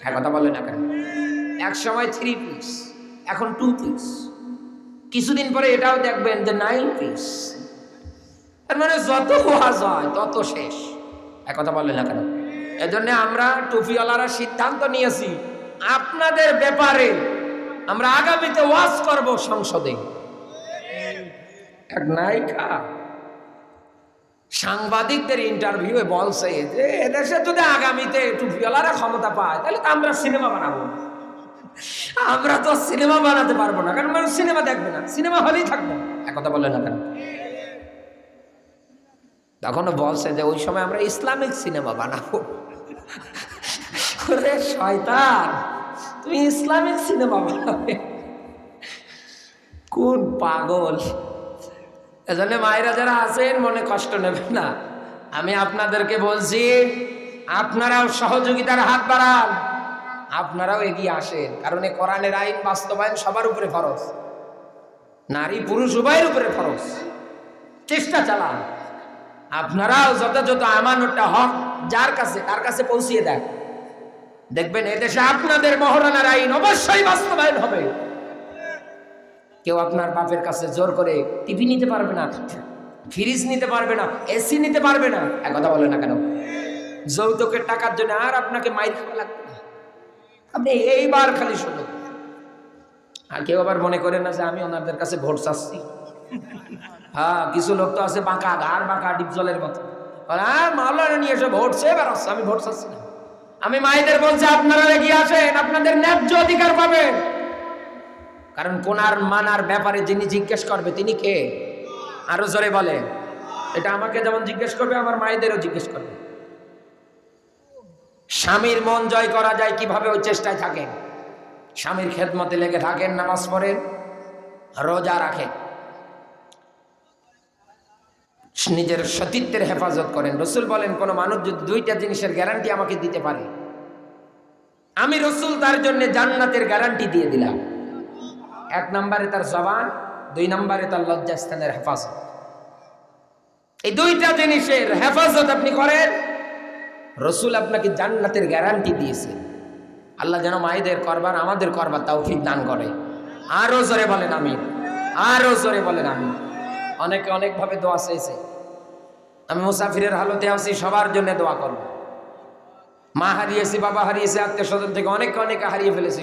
হ্যাঁ কথা বললেন না কেন? এক সময় থ্রি পিস এখন টু পিস কিছুদিন পরে এটাও দেখবেন যে নাইন পিস তার মানে যত ওয়াজ হয় তত শেষ। এক কথা বললেন না কেন? এজন্য আমরা টুপিওয়ালারা সিদ্ধান্ত নিয়েছি, আপনাদের ব্যাপারে আমরা আগামীতে ওয়াজ করব সংসদে। এক নায়িকা সাংবাদিকদের ইন্টারভিউয়ে বলছে যে, এদেশে যদি আগামীতে টুপিওয়ালারা ক্ষমতা পায়, তাহলে তো আমরা সিনেমা বানাবো। আমরা তো সিনেমা বানাতে পারব না, কারণ মানুষ সিনেমা দেখবে না, সিনেমা হলেই থাকবে। এক কথা বললেন না কেন? তখনও বলছে যে, ওই সময় আমরা ইসলামিক সিনেমা বানাবো। শয়তান, তুমি ইসলামিক সিনেমা বানাবে? কোন পাগল? এজন্য মায়েরা যারা আছেন, মনে কষ্ট নেবেন না। আমি আপনাদেরকে বলছি, আপনারাও সহযোগিতার হাত বাড়ান। আপনারাও এগিয়ে আসেন, কারণ এই কোরআনের আইন বাস্তবায়ন সবার উপরে ফরজ। নারী, পুরুষ, উভয়ের উপরে ফরজ। চেষ্টা চালান। আপনারাও যথাযথ আমানতটা হক যার কাছে, তার কাছে পৌঁছিয়ে দেন। দেখবেন এদেশে আপনাদের মহারানার আইন অবশ্যই বাস্তবায়ন হবে। কেউ আপনার বাপের কাছে জোর করে টিভি নিতে পারবে না ফ্রিজ নিতে পারবে না এসি নিতে পারবে না। এক কথা বলে না কেন? যৌতুকের টাকার জন্য আর আপনাকে মাইর খাওয়া লাগবে না। আপনি এইবার খালি শুনুন। আর কেউ আবার মনে করেন না যে আমি ওনাদের কাছে ভোট চাচ্ছি? হ্যাঁ কিছু লোক তো আছে বাঁকা ঘাড়, বাঁকা ডিপ জলের মতো। হ্যাঁ মাওলানা নিয়ে এসে, ভোট সে বেরোচ্ছে আমি ভোট চাচ্ছি না। আমি মাইদের বলছি, আপনারা এগিয়ে আসেন, আপনাদের ন্যায্য অধিকার পাবেন। কারণ কোনার মানার ব্যাপারে যিনি জিজ্ঞেস করবে, তিনি কে? আরও জোরে বলে। এটা আমাকে যেমন জিজ্ঞেস করবে, আমার মায়েদেরও জিজ্ঞেস করবে। স্বামীর মন জয় করা যায় কীভাবে ওই চেষ্টায় থাকেন? স্বামীর খেদমতে লেগে থাকেন, নামাজ পড়েন, রোজা রাখেন। নিজের সতীত্বের হেফাজত করেন। রসুল বলেন, কোনো মানুষ যদি দুইটা জিনিসের গ্যারান্টি আমাকে দিতে পারে, আমি রসুল তার জন্য জান্নাতের গ্যারান্টি দিয়ে দিলাম। এক নম্বরে তার জবান, দুই নম্বরে তার লজ্জাস্থানের হেফাজত। এই দুইটা জিনিসের হেফাজত আপনি করেন, রসুল আপনাকে জান্নাতের গ্যারান্টি দিয়েছে। আল্লাহ যেন মায়েদের করবার, আমাদের করবার তৌফিক দান করে। আরও জোরে বলেন আমি আরও জোরে বলেন আমি অনেকে অনেকভাবে দোয়া চেয়েছে আমি মুসাফিরের হালতে আছি, সবার জন্য দোয়া করব। মা হারিয়েছি, বাবা হারিয়েছে, আত্মীয় স্বজন থেকে অনেকে অনেকে হারিয়ে ফেলেছি।